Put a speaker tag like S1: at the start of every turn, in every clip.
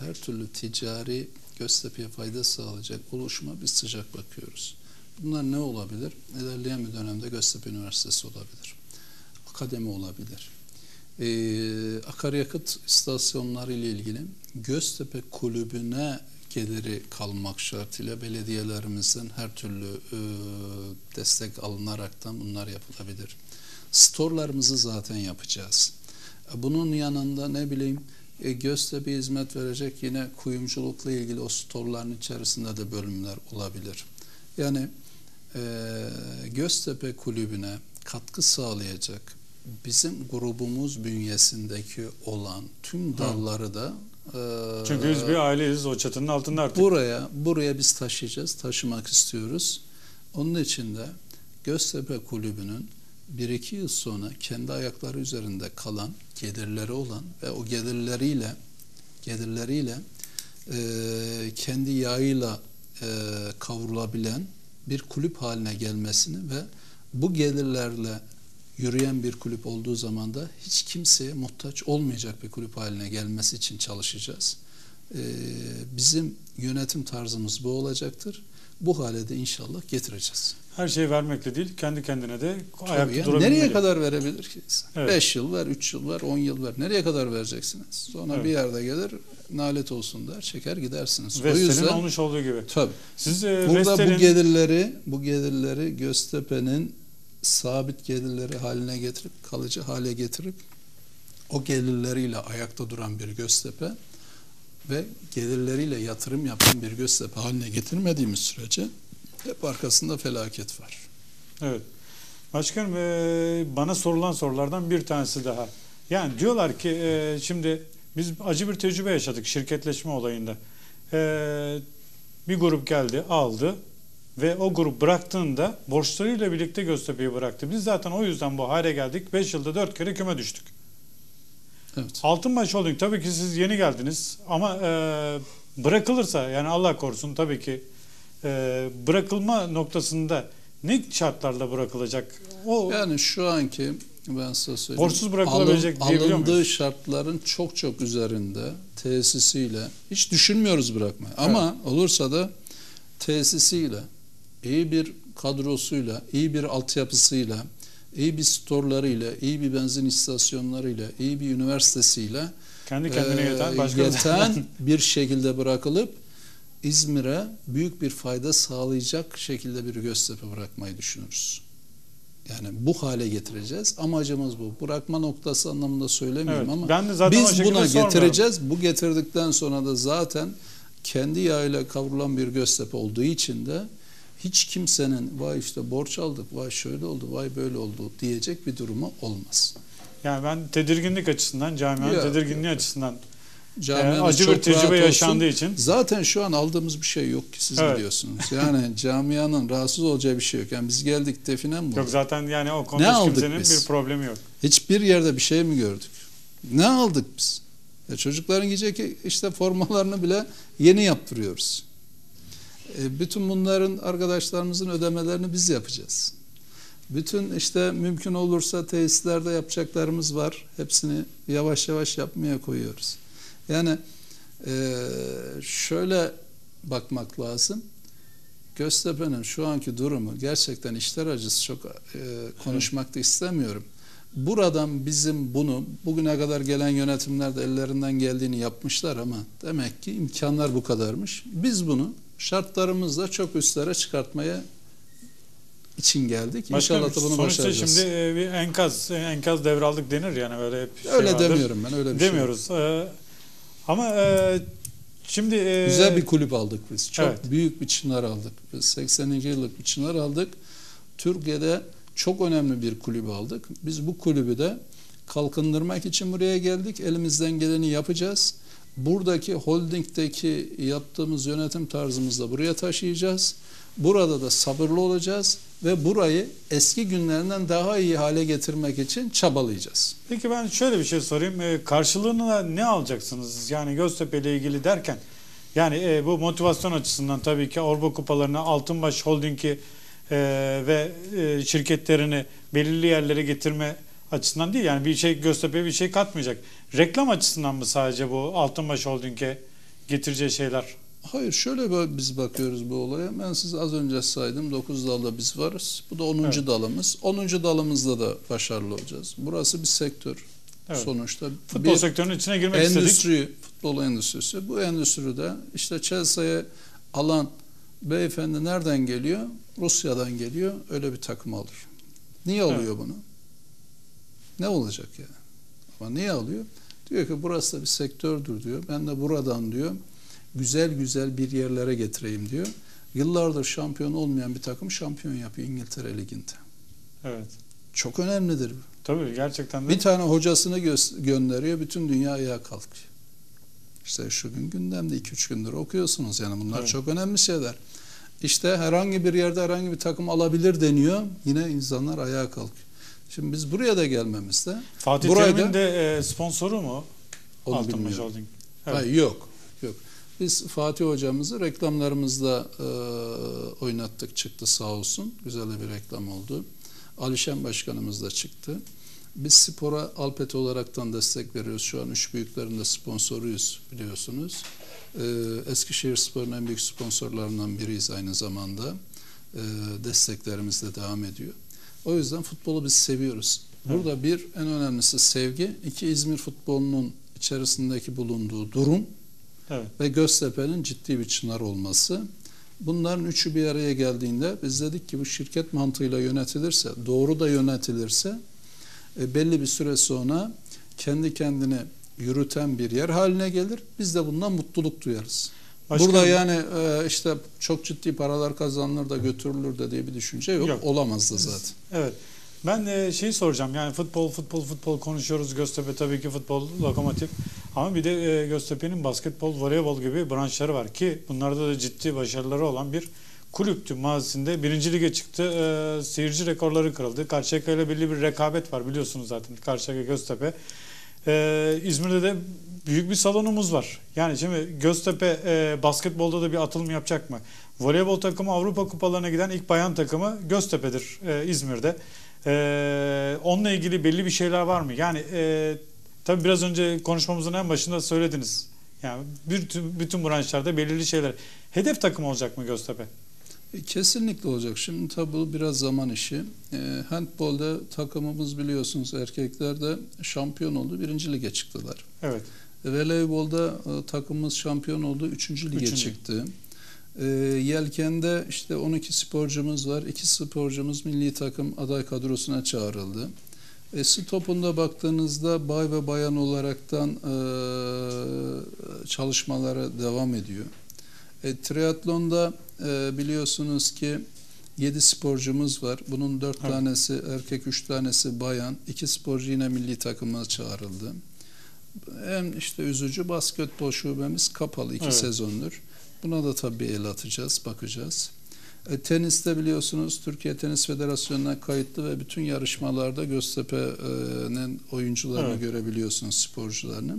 S1: her türlü ticari Göztepe'ye fayda sağlayacak oluşuma biz sıcak bakıyoruz. Bunlar ne olabilir? İlerleyen bir dönemde Göztepe Üniversitesi olabilir. Akademi olabilir. Ee, akaryakıt istasyonları ile ilgili Göztepe Kulübü'ne geliri kalmak şartıyla belediyelerimizden her türlü e, destek alınaraktan bunlar yapılabilir. Storlarımızı zaten yapacağız. Bunun yanında ne bileyim e, Göztepe hizmet verecek yine kuyumculukla ilgili o storların içerisinde de bölümler olabilir. Yani e, Göztepe Kulübü'ne katkı sağlayacak bizim grubumuz bünyesindeki olan tüm dalları da
S2: e, çünkü biz bir aileyiz o çatının altında artık.
S1: Buraya buraya biz taşıyacağız, taşımak istiyoruz. Onun için de Göztepe Kulübü'nün bir iki yıl sonra kendi ayakları üzerinde kalan gelirleri olan ve o gelirleriyle gelirleriyle e, kendi yağıyla e, kavrulabilen bir kulüp haline gelmesini ve bu gelirlerle yürüyen bir kulüp olduğu zaman da hiç kimseye muhtaç olmayacak bir kulüp haline gelmesi için çalışacağız. Ee, bizim yönetim tarzımız bu olacaktır. Bu hale de inşallah getireceğiz.
S2: Her şeyi vermekle değil, kendi kendine de ayakta yani. durabilmeli.
S1: Nereye kadar verebilir ki? 5 evet. yıl ver, 3 yıl ver, 10 yıl ver. Nereye kadar vereceksiniz? Sonra evet. bir yerde gelir, nalet olsun der, çeker gidersiniz.
S2: Vestel'in o yüzden, olmuş olduğu gibi.
S1: Tabii. Siz, e, Burada Vestel'in... bu gelirleri, bu gelirleri Göztepe'nin sabit gelirleri haline getirip kalıcı hale getirip o gelirleriyle ayakta duran bir Göztepe ve gelirleriyle yatırım yapan bir Göztepe haline getirmediğimiz sürece hep arkasında felaket var.
S2: Evet. Başkanım bana sorulan sorulardan bir tanesi daha. Yani diyorlar ki şimdi biz acı bir tecrübe yaşadık şirketleşme olayında. Bir grup geldi aldı ve o grup bıraktığında borçlarıyla birlikte Göztepe'yi bıraktı. Biz zaten o yüzden bu hale geldik. 5 yılda 4 kere küme düştük. Evet. Altınbaş Holding tabii ki siz yeni geldiniz ama e, bırakılırsa yani Allah korusun tabii ki e, bırakılma noktasında ne şartlarla bırakılacak?
S1: O Yani şu anki ben size söyleyeyim.
S2: Borçsuz bırakılabilecek
S1: alın, Alındığı muyuz? şartların çok çok üzerinde tesisiyle hiç düşünmüyoruz bırakmayı. Evet. Ama olursa da tesisiyle iyi bir kadrosuyla, iyi bir altyapısıyla, iyi bir storlarıyla, iyi bir benzin istasyonlarıyla, iyi bir üniversitesiyle
S2: kendi kendine e, yeten,
S1: başka yeten bir şekilde bırakılıp İzmir'e büyük bir fayda sağlayacak şekilde bir Göztepe bırakmayı düşünürüz. Yani bu hale getireceğiz. Amacımız bu. Bırakma noktası anlamında söylemiyorum evet, ama ben de zaten biz buna getireceğiz. Bu getirdikten sonra da zaten kendi yağıyla kavrulan bir Göztepe olduğu için de hiç kimsenin vay işte borç aldık, vay şöyle oldu, vay böyle oldu diyecek bir durumu olmaz.
S2: Yani ben tedirginlik açısından, camianın ya, tedirginliği açısından Camianın acı bir tecrübe yaşandığı için.
S1: Zaten şu an aldığımız bir şey yok ki siz evet. biliyorsunuz. Yani camianın rahatsız olacağı bir şey yok. Yani biz geldik define mi
S2: Yok zaten yani o konuda hiç kimsenin biz? bir problemi yok.
S1: Hiçbir yerde bir şey mi gördük? Ne aldık biz? Ya çocukların giyecek işte formalarını bile yeni yaptırıyoruz. E, bütün bunların arkadaşlarımızın ödemelerini biz yapacağız. Bütün işte mümkün olursa tesislerde yapacaklarımız var. Hepsini yavaş yavaş yapmaya koyuyoruz. Yani e, şöyle bakmak lazım. Göztepe'nin şu anki durumu gerçekten işler acısı çok e, konuşmak da istemiyorum. Buradan bizim bunu bugüne kadar gelen yönetimler de ellerinden geldiğini yapmışlar ama demek ki imkanlar bu kadarmış. Biz bunu şartlarımızla çok üstlere çıkartmaya için geldik.
S2: Başkanım, İnşallah da bunu sonuçta başaracağız. şimdi e, bir enkaz enkaz devraldık denir yani böyle hep
S1: şey Öyle vardır. demiyorum ben öyle bir
S2: şey Demiyoruz.
S1: Şey
S2: ee, ama e, şimdi e,
S1: güzel bir kulüp aldık biz. Çok evet. büyük bir çınar aldık. Biz 80. yıllık bir çınar aldık. Türkiye'de çok önemli bir kulübü aldık. Biz bu kulübü de kalkındırmak için buraya geldik. Elimizden geleni yapacağız. Buradaki holdingdeki yaptığımız yönetim tarzımızla buraya taşıyacağız. Burada da sabırlı olacağız ve burayı eski günlerinden daha iyi hale getirmek için çabalayacağız.
S2: Peki ben şöyle bir şey sorayım. E, karşılığını ne alacaksınız? Yani Göztepe ile ilgili derken yani e, bu motivasyon açısından tabii ki Avrupa kupalarına Altınbaş Holding'i e, ve e, şirketlerini belirli yerlere getirme açısından değil. Yani bir şey Göztepe bir şey katmayacak. Reklam açısından mı sadece bu Altınbaş Holding'e getireceği şeyler?
S1: Hayır şöyle biz bakıyoruz bu olaya. Ben size az önce saydım 9 dalda biz varız. Bu da 10.
S2: Evet.
S1: dalımız. 10. dalımızda da başarılı olacağız. Burası bir sektör.
S2: Evet.
S1: Sonuçta
S2: Futbol
S1: bir
S2: sektörünün içine girmek istedik.
S1: endüstri, futbol endüstrisi. Bu endüstride işte Chelsea'ye alan beyefendi nereden geliyor? Rusya'dan geliyor. Öyle bir takım alır. Niye alıyor bunu? Ne olacak yani? Ama niye alıyor? Diyor ki burası da bir sektördür diyor. Ben de buradan diyor güzel güzel bir yerlere getireyim diyor. Yıllardır şampiyon olmayan bir takım şampiyon yapıyor İngiltere Ligi'nde.
S2: Evet.
S1: Çok önemlidir bu.
S2: Tabii gerçekten de.
S1: Bir tane hocasını gö- gönderiyor, bütün dünya ayağa kalkıyor. İşte şu gün gündemde 2-3 gündür okuyorsunuz yani bunlar
S2: Evet.
S1: çok önemli şeyler. İşte herhangi bir yerde herhangi bir takım alabilir deniyor. Yine insanlar ayağa kalkıyor. Şimdi biz buraya da gelmemizde
S2: Fatih Terim'in de e, sponsoru mu?
S1: onu
S2: Altınbaş
S1: bilmiyorum.
S2: Holding. Evet.
S1: Hayır, yok. Yok. Biz Fatih hocamızı reklamlarımızda e, oynattık çıktı sağ olsun. Güzel bir reklam oldu. Alişen Başkanımız da çıktı. Biz spora Alpet olaraktan destek veriyoruz. Şu an üç büyüklerin de sponsoruyuz biliyorsunuz. E, Eskişehir Spor'un en büyük sponsorlarından biriyiz aynı zamanda. E, desteklerimiz de devam ediyor. O yüzden futbolu biz seviyoruz. Burada bir en önemlisi sevgi. iki İzmir futbolunun içerisindeki bulunduğu durum
S2: Evet.
S1: ve Göztepe'nin ciddi bir çınar olması. Bunların üçü bir araya geldiğinde biz dedik ki bu şirket mantığıyla yönetilirse, doğru da yönetilirse e, belli bir süre sonra kendi kendine yürüten bir yer haline gelir. Biz de bundan mutluluk duyarız.
S2: Başkanım-
S1: Burada yani e, işte çok ciddi paralar kazanılır da götürülür de diye bir düşünce yok.
S2: Yok.
S1: Olamaz da zaten.
S2: Evet. Ben e, şeyi soracağım. Yani futbol, futbol, futbol konuşuyoruz. Göztepe tabii ki futbol, lokomotif. Ama bir de e, Göztepe'nin basketbol, voleybol gibi branşları var ki bunlarda da ciddi başarıları olan bir kulüptü mazisinde. Birinci lige çıktı. E, seyirci rekorları kırıldı. Karşıyaka ile belli bir rekabet var biliyorsunuz zaten. Karşıyaka, Göztepe. E, İzmir'de de büyük bir salonumuz var. Yani şimdi Göztepe e, basketbolda da bir atılım yapacak mı? Voleybol takımı Avrupa kupalarına giden ilk bayan takımı Göztepe'dir e, İzmir'de. E, onunla ilgili belli bir şeyler var mı? Yani e, tabii biraz önce konuşmamızın en başında söylediniz. Yani bütün, bütün branşlarda belirli şeyler. Hedef takım olacak mı Göztepe?
S1: E, Kesinlikle olacak. Şimdi tabi bu biraz zaman işi. E, handbolda takımımız biliyorsunuz erkeklerde şampiyon oldu. Birinci lige çıktılar.
S2: Evet.
S1: Voleybolda e, takımımız şampiyon oldu. Üçüncü lige
S2: Üçüncü.
S1: çıktı. E, yelkende işte 12 sporcumuz var. İki sporcumuz milli takım aday kadrosuna çağrıldı. E, stopunda baktığınızda bay ve bayan olaraktan e, çalışmalara devam ediyor. E, triatlonda e, biliyorsunuz ki 7 sporcumuz var. Bunun 4
S2: Evet.
S1: tanesi erkek, 3 tanesi bayan. 2 sporcu yine milli takıma çağrıldı. En işte üzücü basketbol şubemiz kapalı 2
S2: Evet.
S1: sezondur. Buna da tabii el atacağız, bakacağız. E, teniste biliyorsunuz Türkiye Tenis Federasyonu'na kayıtlı ve bütün yarışmalarda Göztepe'nin oyuncularını
S2: Evet.
S1: görebiliyorsunuz, sporcularını.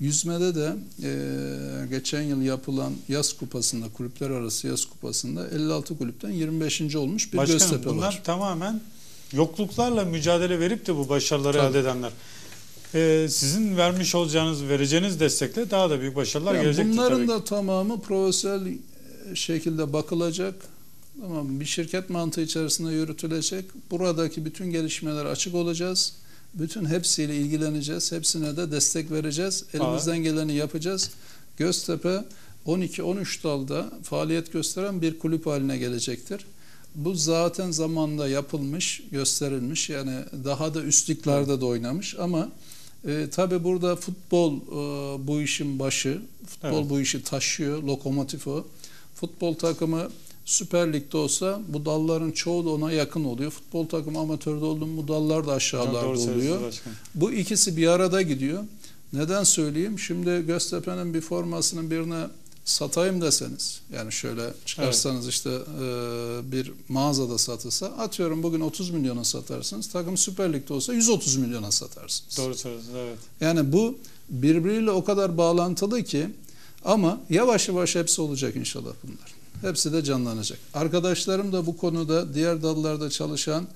S1: Yüzmede de e, geçen yıl yapılan yaz kupasında, kulüpler arası yaz kupasında 56 kulüpten 25. olmuş bir
S2: Başkanım
S1: Göztepe
S2: bunlar
S1: var.
S2: tamamen yokluklarla mücadele verip de bu başarıları
S1: Tabii.
S2: elde edenler. E, sizin vermiş olacağınız, vereceğiniz destekle daha da büyük başarılar
S1: Yani
S2: gelecektir
S1: bunların
S2: tabii.
S1: da tamamı profesyonel e, şekilde bakılacak. Tamam bir şirket mantığı içerisinde yürütülecek. Buradaki bütün gelişmelere açık olacağız. Bütün hepsiyle ilgileneceğiz. Hepsine de destek vereceğiz. Elimizden geleni yapacağız. Göztepe 12-13 dalda faaliyet gösteren bir kulüp haline gelecektir. Bu zaten zamanda yapılmış, gösterilmiş. Yani daha da üstlüklerde de oynamış ama e, tabii burada futbol e, bu işin başı. Futbol
S2: Evet.
S1: bu işi taşıyor. Lokomotif o. Futbol takımı Süper Lig'de olsa bu dalların çoğu da ona yakın oluyor. Futbol takımı amatörde olduğum bu dallar da aşağılarda oluyor. Bu ikisi bir arada gidiyor. Neden söyleyeyim? Şimdi Göztepe'nin bir formasının birine satayım deseniz yani şöyle çıkarsanız işte e, bir mağazada satılsa atıyorum bugün 30 milyona satarsınız. Takım Süper Lig'de olsa 130 milyona satarsınız.
S2: Doğru söylüyorsunuz evet.
S1: Yani bu birbiriyle o kadar bağlantılı ki ama yavaş yavaş hepsi olacak inşallah bunlar. Hepsi de canlanacak. Arkadaşlarım da bu konuda diğer dallarda çalışan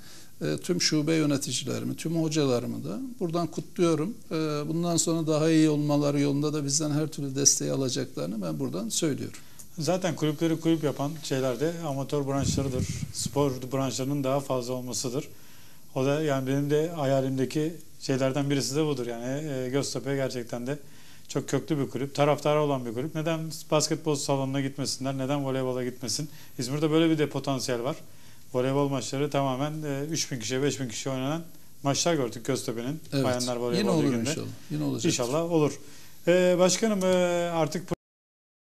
S1: E, tüm şube yöneticilerimi, tüm hocalarımı da buradan kutluyorum. E, bundan sonra daha iyi olmaları yolunda da bizden her türlü desteği alacaklarını ben buradan söylüyorum.
S2: Zaten kulüpleri kulüp yapan şeyler de amatör branşlarıdır. Spor branşlarının daha fazla olmasıdır. O da yani benim de hayalimdeki şeylerden birisi de budur. Yani e, Göztepe gerçekten de çok köklü bir kulüp. Taraftarı olan bir kulüp. Neden basketbol salonuna gitmesinler? Neden voleybola gitmesin? İzmir'de böyle bir de potansiyel var. Voleybol maçları tamamen e, 3000 kişiye 5000 kişi oynanan maçlar gördük Göztepe'nin
S1: Evet.
S2: bayanlar voleybol
S1: Yine olur
S2: liginde.
S1: inşallah. Yine olacak.
S2: İnşallah olur. Ee, başkanım e, artık